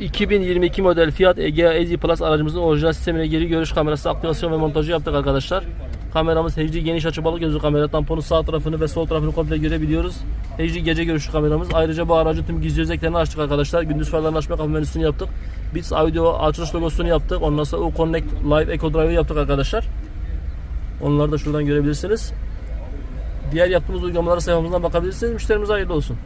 2022 model Fiat Egea EZ Plus aracımızın orijinal sistemine geri görüş kamerası aktivasyon ve montajı yaptık arkadaşlar. Kameramız HD geniş açı balık gözü kamera. Tamponun sağ tarafını ve sol tarafını komple görebiliyoruz. HD gece görüşlü kameramız. Ayrıca bu aracın tüm gizli özelliklerini açtık arkadaşlar. Gündüz farlarını açma kapı menüsünü yaptık. Biz audio açılış logosunu yaptık. Ondan sonra U Connect Live Eco Drive'ı yaptık arkadaşlar. Onları da şuradan görebilirsiniz. Diğer yaptığımız uygulamalara sayfamızdan bakabilirsiniz. Müşterimize hayırlı olsun.